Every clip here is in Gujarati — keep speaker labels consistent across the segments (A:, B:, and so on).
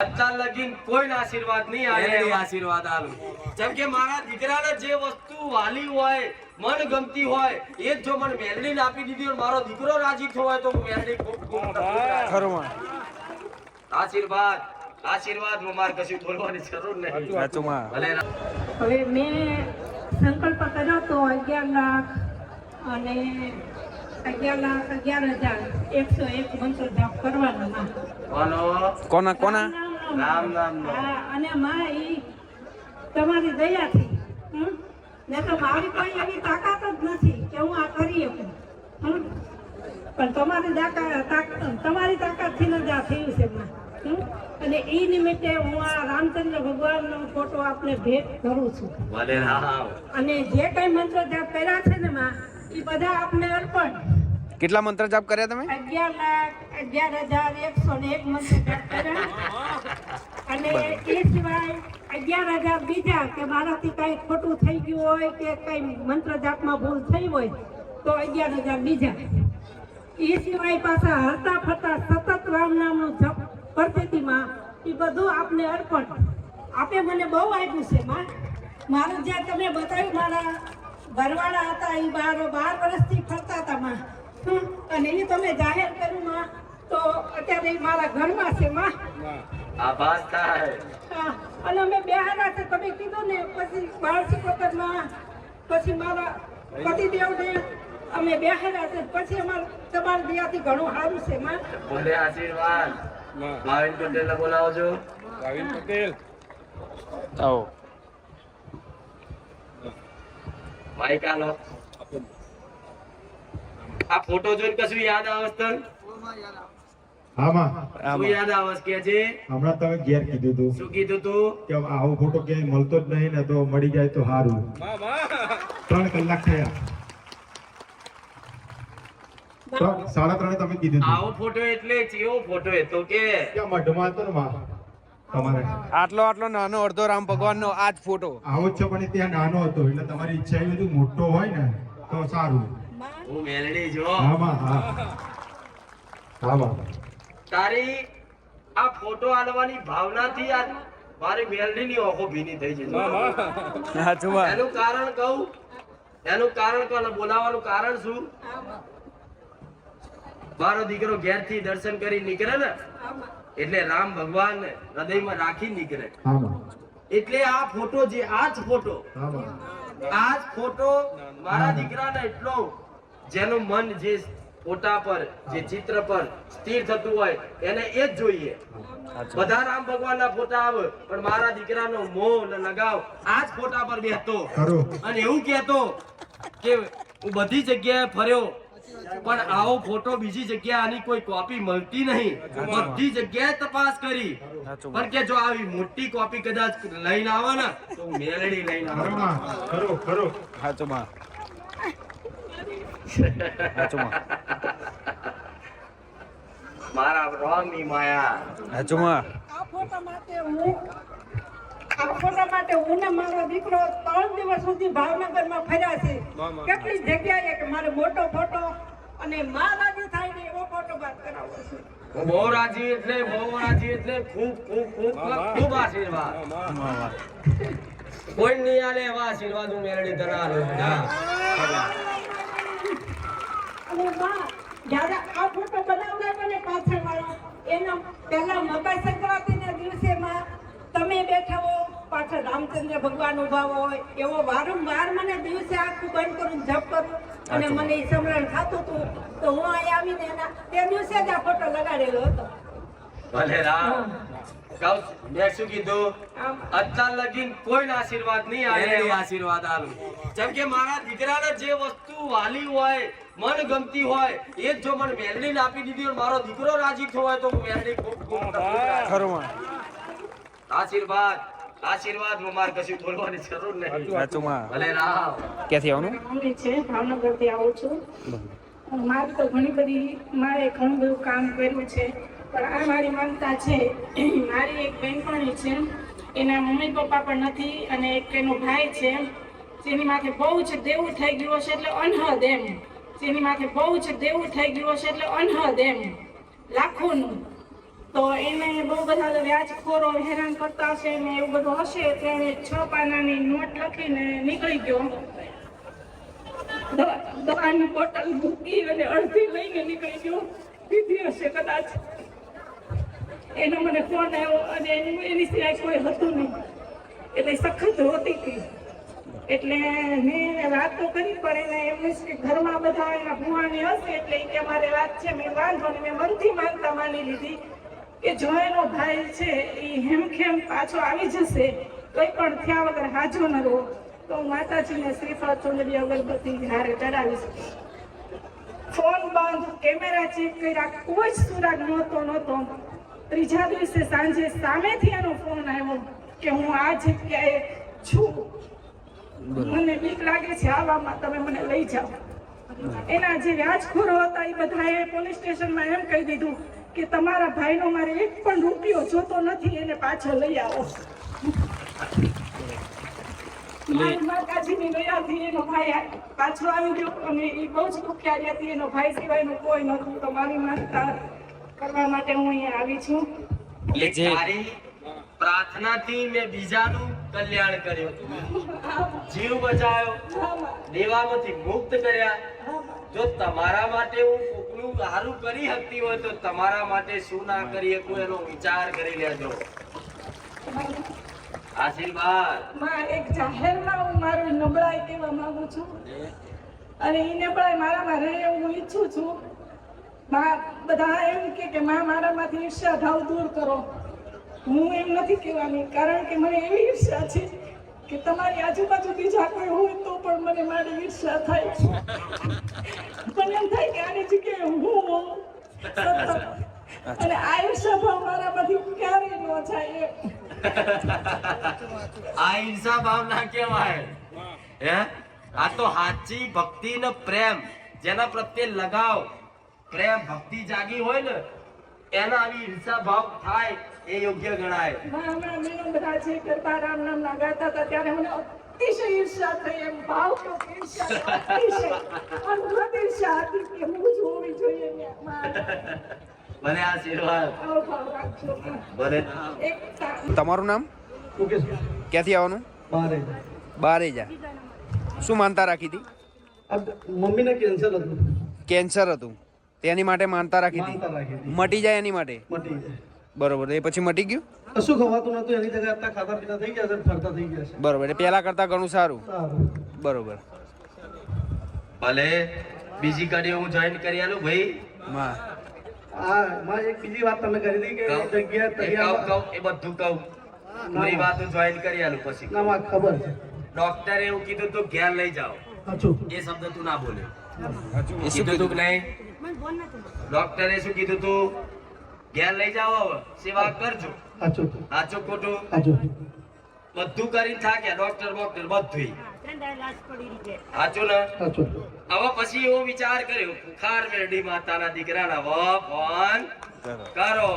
A: અત્યાર લગીન કોઈ આશીર્વાદ નહીં આવે
B: આશીર્વાદ આલું.
A: જેમ કે મારા દીકરાને જે વસ્તુ વાલી હોય મન ગમતી હોય એ જો મને મેલડીને આપી દીધી હોય મારો દીકરો રાજી થયો હોય તો હું મેલડી ખૂબ ખૂબ ખૂબ
C: ખરું
A: આશીર્વાદ આશીર્વાદમાં મારે કશું બોલવાની જરૂર નહીં.
C: સાચું માં
A: ભલે ના.
D: હવે મેં સંકલ્પ કર્યો તો અગિયાર લાખ અને અગિયાર લાખ અગિયાર હજાર એકસો એક મંત્ર જાપ કરવાનો.
A: કોના
C: કોના?
A: રામ નામનો.
D: અને માં ઈ તમારી દયાથી? ને તો મારી કોઈ એવી તાકાત જ નથી કે હું આ કરી શકું હમ? પણ તમારી તાકા- તાક- તમારી તાકાતથી જ આ થયું છે માં અને એ નિમિત્તે હું આ રામચંદ્ર ભગવાનનો ફોટો આપને ભેટ કરું છું અને જે કઈ મંત્ર જાપ કર્યા છે ને માં એ બધા આપને અર્પણ
C: કેટલા મંત્ર જાપ કર્યા તમે
D: અગિયાર લાખ અગિયાર હજાર એકસો ને એક મંત્ર જાપ કર્યા એ સિવાય અગિયાર હજાર બીજા કે મારાથી કઈ ખોટું થઈ ગયું હોય કે કઈ મંત્ર જાપમાં ભૂલ થઈ હોય તો અગિયાર હજાર બીજા. એ સિવાય પાછા હરતા ફરતા સતત રામ નામનું જપ પરિસ્થિતિમાં એ બધું આપને અર્પણ. આપે મને બહુ આપ્યું છે માં. મારું જ્યાં તમે બતાવ્યું મારા ઘરવાળા હતા એ બાર બાર વર્ષથી ફરતા હતા માં. અને એ તમે જાહેર કર્યું માં. તો અત્યારે મારા ઘરમાં છે માં.
A: આભાસ થાય.
D: હા, અને અમે બે છે તમે કીધું ને પછી બાળ સિકોતરમાં પછી મારા પતિદેવને અમે બેહારા છે પછી અમારે તમારા દિયાથી ઘણું સારું છે માં.
A: ભલે આશીર્વાદ. ભાવિન પટેલ બોલાવો છો.
C: આવો.
A: માઈક આલો. આ ફોટો જોઈને કશું યાદ આવે યાદ તને?
E: આમાં?
A: યાદ આવે કે છે
E: હમણાં તમે ઘેર કીધું તું.
A: શું કીધું તું?
E: કે આવો ફોટો ક્યાંય મળતો જ નહીં ને તો મળી જાય તો સારું ત્રણ કલાક થયા. સાડા ત્રણે તમે કીધું
A: આવો ફોટો એટલે ફોટો કે.
E: ક્યાં મઢમાં હતો ને માં?
C: આટલો આટલો નાનો અડધો રામ ભગવાન નો આ જ ફોટો.
E: આવો જ છે પણ ત્યાં નાનો હતો એટલે તમારી ઈચ્છા એ બધું મોટો હોય ને તો સારું.
A: હું મેલડી જો
E: હા હા. આમાં
A: તારી આ ફોટો આલવાની ભાવનાથી આ મારી મેલડીની ઓખો ભીની થઈ છે જો.
C: સાચું માં
A: એનું કારણ કહું? એનું કારણ કહું બોલાવાનું કારણ શું? મારો દીકરો ઘેરથી દર્શન કરી નીકળે ને એટલે રામ ભગવાન હૃદયમાં રાખી નીકળે. એટલે આ ફોટો જે આ જ ફોટો આ જ ફોટો મારા દીકરાને એટલો જેનું મન જે ફોટા પર જે ચિત્ર પર સ્થિર થતું હોય એને એ જ જોઈએ. બધા રામ ભગવાનના ફોટા આવે પણ મારા દીકરાનો મોહ ને લગાવ. આ જ ફોટા પર બેસતો. અને એવું કહેતો કે હું બધી જગ્યાએ ફર્યો પણ આવો ફોટો બીજી જગ્યાએ આની કોઈ કોપી મળતી નહીં. બધી જગ્યાએ તપાસ કરી. પણ કે જો આવી મોટી કોપી કદાચ લઈને આવે ને તો હું મેલડી લઈને આવો
E: ખરું ખરું.
C: સાચું માં. સાચું માં.
A: મારા રોમી માયા.
C: સાચું
D: આ ફોટા માટે હું આ ફોટા માટે હું ને મારો દીકરો ત્રણ દિવસ સુધી ભાવનગરમાં ફર્યા છે. કેટલી જગ્યાએ કે મારે મોટો ફોટો અને મા રાજી થાય ને એવો ફોટો બાદ કરાવો છું.
A: બહુ રાજી એટલે બહુ રાજી એટલે ખૂબ ખૂબ ખૂબ ખૂબ આશીર્વાદ. કોઈ નહીં આલે એવા આશીર્વાદ હું મેળવી. હા.
D: અને માં જ્યારે આ ફોટો બનાવડાવ્યો ને પાછળ વાળો એના પહેલા મકર સંક્રાંતિના દિવસે માં તમે બેઠા હો પાછળ રામચંદ્ર ભગવાન ઊભા હોય એવો વારંવાર મને દિવસે આખું બંધ કરું જપ કરું અને મને સમરણ થતું હતું તો હું અહીં આવીને એના તે દિવસે જ આ ફોટો લગાડેલો હતો.
A: ભલે રામ. કહું મેં શું કીધું? અત્યાર લગીન કોઈ આશીર્વાદ નહીં આવે
B: આશીર્વાદ આલું.
A: જેમ કે મારા દીકરાને જે વસ્તુ વાલી હોય મન ગમતી હોય એ જ જો મને મેલડીને આપી દીધી હોય મારો દીકરો રાજી થયો હોય તો હું મેલડી ખૂબ ખૂબ ખૂબ
C: ખરું માં
A: આશીર્વાદ આશીર્વાદમાં મારે કશું બોલવાની જરૂર નહીં.
C: સાચું
A: ભલે રામ
C: ક્યાંથી આવવાનું
D: મમ્મી છે ભાવનગરથી આવું છું. મારે તો ઘણી બધી મારે ઘણું બધું કામ કર્યું છે પણ આ મારી માનતા છે મારી એક બહેનપણી છે. એના મમ્મી પપ્પા પણ નથી અને એક એનો ભાઈ છે જેની માથે બહુ જ દેવું થઈ ગયું હશે એટલે અનહદ એમ. જેની માથે બહુ જ દેવું થઈ ગયું હશે એટલે અનહદ એમ. લાખોનું.
B: તો એને બહુ બધા વ્યાજખોરો હેરાન કરતા હશે ને એવું બધું હશે એટલે છ પાનાની નોટ લખીને નીકળી ગયો. દવા- દવાની બોટલ મૂકી અને અડધી લઈને નીકળી ગયો. પીધી હશે કદાચ. એનો મને ફોન આવ્યો અને એની સિવાય કોઈ હતું નહીં. એટલે સખત રોતી હતી એટલે મેં વાત તો કરી, પણ એને એમ કે ઘરમાં બધા એના ભુવાની હશે, એટલે કે મારે વાત છે, મેં વાંધો ને મેં મનથી માનતા માની લીધી કે જો એનો ભાઈ છે એ હેમખેમ પાછો આવી જશે, કંઈ પણ થયા વગર હાજો ન રહો. તો હું માતાજીને શ્રીફળ ચુંદડી અગરબત્તી હારે ચડાવીશ. ફોન બંધ, કેમેરા ચેક કર્યા, કોઈ જ સુરાગ નહોતો નહોતો. ત્રીજા દિવસે સાંજે સામેથી એનો ફોન આવ્યો કે હું આ જગ્યાએ છું. મને બીક લાગે છે આવામાં તમે મને લઈ જાઓ. એના જે વ્યાજખોરો હતા એ બધાએ પોલીસ સ્ટેશનમાં એમ કહી દીધું કે તમારા ભાઈનો મારે એક પણ રૂપિયો જોતો નથી એને પાછો લઈ આવો. માતાજીની દયાથી એનો ભાઈ આ- પાછો આવી ગયો અને એ બહુ જ દુખ્યા હતી. એનો ભાઈ સિવાયનું કોઈ નહોતું. તો મારી માનતા કરવા માટે હું અહીંયા આવી છું.
A: એટલે પ્રાર્થનાથી મેં બીજાનું કલ્યાણ કર્યું. જીવ બચાવ્યો. દેવામાંથી મુક્ત કર્યા. જો તમારા માટે હું કોકનું સારું કરી શકતી હોય તો તમારા માટે શું ના કરી શકું એનો વિચાર કરી લેજો. આશીર્વાદ.
B: માં એક જાહેરમાં હું મારું નબળાઈ કહેવા માંગુ છું. અને એ નબળાઈ મારામાં રહે હું ઈચ્છું છું. બધા એમ કે માં મારામાંથી ઈર્ષ્યા ભાવ દૂર કરો. હું એમ નથી કહેવાની કારણ કે મને એવી ઈર્ષા છે કે તમારી આજુબાજુ બીજા કોઈ હોય તો પણ મને મારી ઈર્ષા થાય મને એમ થાય કે આની જગ્યાએ હું હોઉં. અને આ ઈર્ષા ભાવ મારામાંથી ક્યારે ન જાય.
A: આ ભાવ ના કહેવાય. હે? આ તો સાચી ભક્તિ ને પ્રેમ. જેના પ્રત્યે લગાવ. પ્રેમ ભક્તિ જાગી હોય ને એના આવી ઈર્ષા ભાવ થાય. એ યોગ્ય ગણાય.
B: હમણાં મેનો બધા જે ગરબા નામ ના ગાતા હતા ત્યારે મને અતિશય ઈર્ષા થઈ એમ ભાવ તો ઈર્ષા અતિશય અનુભવ ઈર્ષા હતી કે હું જ હોવી જોઈએ
A: મને આશીર્વાદ.
B: ભલે
C: તમારું નામ? ક્યાંથી આવવાનું?
F: બારે
C: બારે જા શું માનતા રાખી હતી?
F: મમ્મીને કેન્સર હતું.
C: કેન્સર હતું. તેની માટે માનતા રાખી હતી. મટી જાય એની માટે?
F: મટી જાય.
C: બરોબર એ પછી મટી ગયું?
F: કશું ખવાતું નતું? એની જગ્યાએ અત્યારે ખાતા પીતા થઈ ગયા છે ફરતા થઈ ગયા છે?
C: બરોબર એટલે પહેલા કરતા ઘણું સારું. બરોબર.
A: ભલે બીજી ગાડી હું જોઈન કરી આલું ભાઈ.
C: માં.
F: હા માં એક બીજી વાત તમે કરી દીધી કે જગ્યા
A: કહું એ કહું
F: તૈયાર
A: કહું એ બધું કહું. મારી વાત હું જોઈન કરી આલું પછી.
F: ના માં ખબર છે.
A: ડોક્ટરે એવું કીધું તું ઘેર લઈ જાઓ.
F: સાચું
A: એ શબ્દ તું ના બોલે.
C: એ શું
A: કીધું તું નહીં? ડોક્ટરે શું કીધું તું? ઘેર લઈ જાઓ હવે. સેવા કરજો.
F: સાચું
A: ખોટું. બધું કરીને થાક્યા ડોક્ટર બોક્ટર બધું સાચું ને? હવે પછી એવો વિચાર કર્યો ખાર મેરડી માતાના દીકરાના વપન કરો.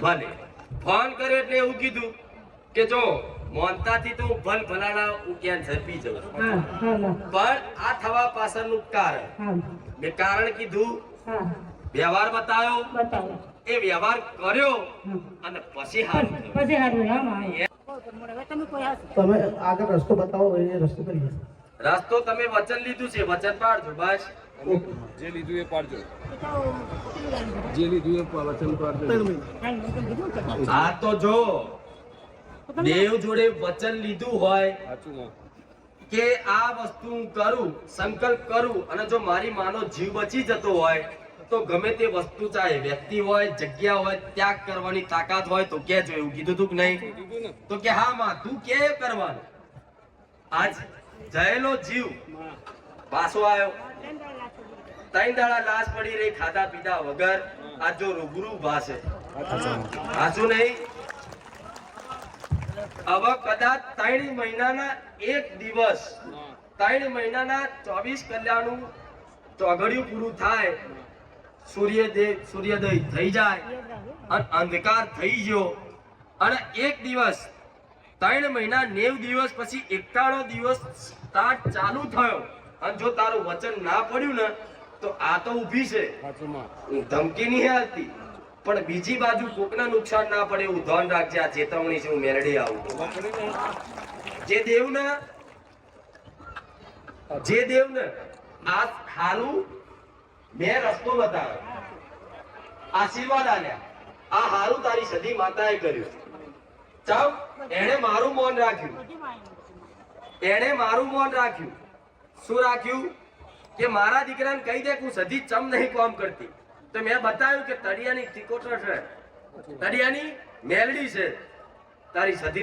A: ભલે. ફોન કર્યો એટલે એવું કીધું કે જો મોનતાથી તો હું ભલ ભલાના હું ઝડપી જાઉં પણ આ થવા પાછળનું કારણ. મેં કારણ કીધું વ્યવહાર બતાવ્યો.
B: બતાવો
A: એ વ્યવહાર કર્યો અને પછી હારું
B: પછી હારું
F: તમે આગળ રસ્તો બતાવો એ રસ્તો કરીએ
A: રસ્તો તમે વચન લીધું છે વચન પાડજો બસ.
G: જે લીધું એ પાડજો. જે લીધું એ વચન પાડજો.
A: હા તો જો. દેવ જોડે વચન લીધું હોય
G: સાચું
A: કે આ વસ્તુ હું કરું સંકલ્પ કરું અને જો મારી માનો જીવ બચી જતો હોય તો ગમે તે વસ્તુ ચાહે વ્યક્તિ હોય જગ્યા હોય ત્યાગ કરવાની તાકાત હોય તો કેજો એવું કીધું તું કે નહીં? તો કે હા માં તું કે કરવાનું? આજ જયેલો જીવ પાછો આવ્યો. ત્રણ દાડા લાશ પડી રહી ખાધા પીધા વગર આ જો રૂબરૂ ભાષે હાચું નહીં. હવે કદાચ ત્રણ મહિનાના એક દિવસ ત્રણ મહિનાના ચોવીસ કલાકનું ચોઘડિયું પૂરું થાય સૂર્યદેવ સૂર્યોદય થઈ જાય અને અંધકાર થઈ ગયો. અને એક દિવસ ત્રણ મહિના નેવ દિવસ પછી એકાણો દિવસ તાર ચાલુ થયો. અને જો તારું વચન ના પડ્યું ને તો આ તો ઊભી છે. ધમકી નહીં હાલતી પણ બીજી બાજુ કોકના નુકસાન ના પડે એવું ધન રાખજે આ ચેતવણી છે હું મેરડી આવું. જે દેવને જે દેવને આ હારું મેં રસ્તો બતાવ્યો. આશીર્વાદ આલ્યા. આ હારું તારી સદી માતાએ કર્યું. ચાવ એણે મારું મૌન રાખ્યું. એણે મારું મૌન રાખ્યું. શું રાખ્યું? કે મારા દીકરાને કહી દે કે હું સદી ચમ નહીં કામ કરતી. તો મેં બતાવ્યું કે તળિયાની ટીકોટર છે. તળિયાની મેલડી છે. તારી સદી